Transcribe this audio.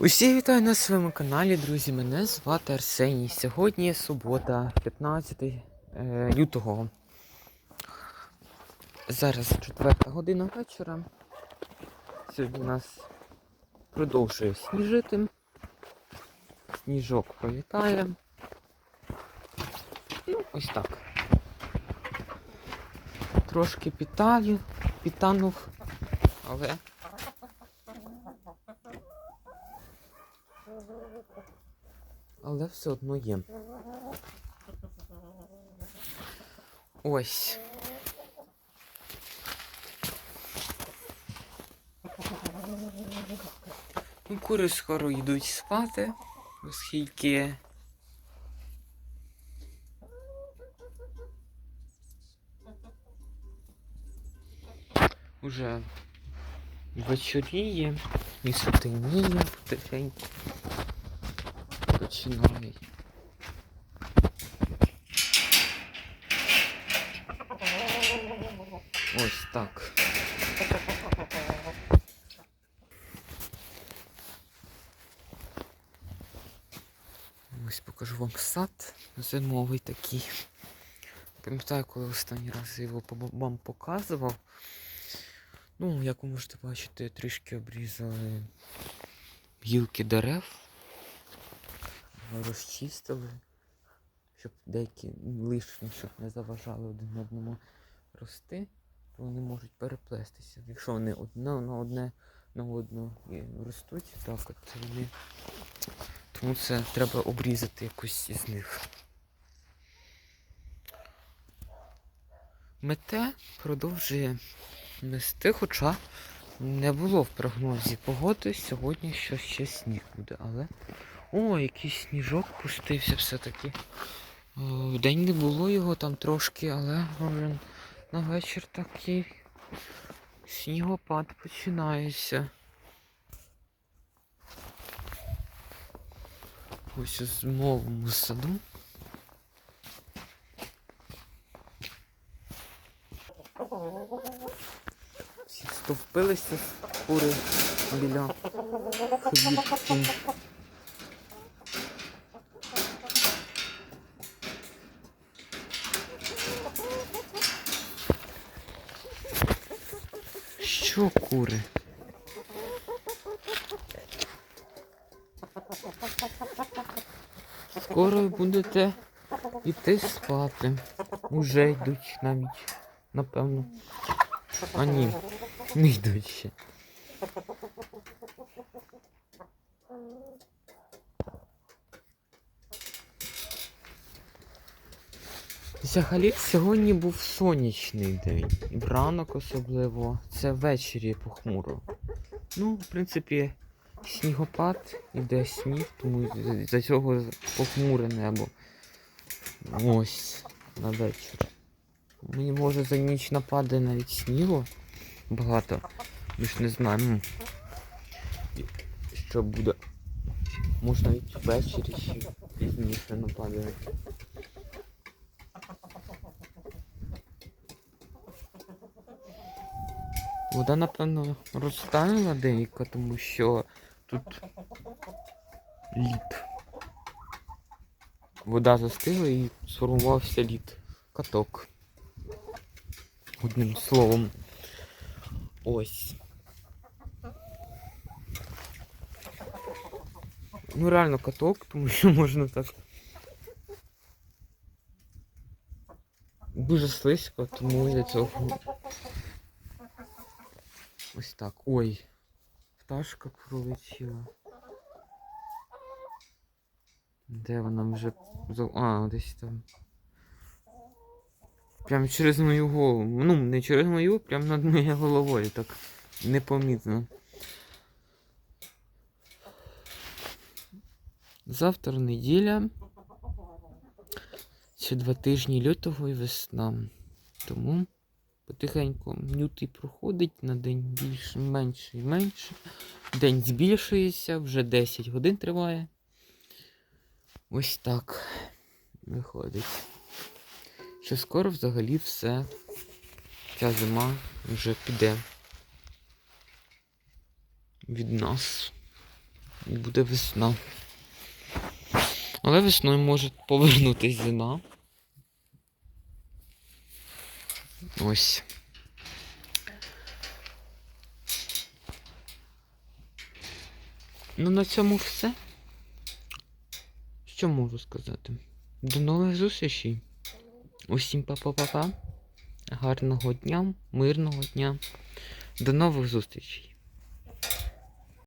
Усі вітаю на своєму каналі, друзі. Мене звати Арсеній. Сьогодні субота, 15 е, лютого. Зараз 4 година вечора. Сьогодні у нас продовжує сніжити. Сніжок пролітає. Ну, ось так. Трошки підтаю, підтанув, але але все одно є. Ось. Ну, кури скоро йдуть спати, оскільки. Уже вечоріє і сутеніє потихеньку починає. Ось так. Ось покажу вам сад зимовий такий. Пам'ятаю, коли останній раз я його вам показував. Ну, як ви можете бачити, трішки обрізали гілки дерев розчистили, щоб деякі лишні, щоб не заважали один одному рости, то вони можуть переплестися. Якщо вони одне на одне на одну ростуть, так от вони. Тому це треба обрізати якусь із них. Мете продовжує нести, хоча не було в прогнозі погоди сьогодні, що ще сніг буде, але о, якийсь сніжок пустився все-таки. В день не було його там трошки, але вже на вечір такий снігопад починається. Ось у зимовому саду. Всі стовпилися кури біля хвітки. Що кури? Скоро будете йти спати. Уже йдуть навіть, напевно. А ні, не йдуть ще. Взагалі сьогодні був сонячний день. І вранок особливо. Це ввечері похмуро. Ну, в принципі, снігопад іде сніг, тому за цього похмуре небо. Ось, на вечір. Мені може за ніч нападе навіть снігу багато. Ми ж не знаємо, що буде. Може навіть ввечері ще пізніше нападе. Вода, напевно, розтанула деяка, тому що тут лід. Вода застигла і сформувався лід. Каток. Одним словом. Ось. Ну реально каток, тому що можна так. Дуже слизько, тому я цього Ось так. Ой. Пташка пролетіла. Де вона вже... А, десь там. Прям через мою голову. Ну, не через мою, прям над моєю головою. Так непомітно. Завтра неділя. Ще два тижні лютого і весна. Тому потихеньку лютий проходить на день більше, менше і менше. День збільшується, вже 10 годин триває. Ось так виходить. Що скоро взагалі все. Ця зима вже піде від нас. буде весна. Але весною може повернутися зима. Ось. Ну, на цьому все. Що можу сказати? До нових зустрічей. Усім па-па-па-па. Гарного дня, мирного дня. До нових зустрічей.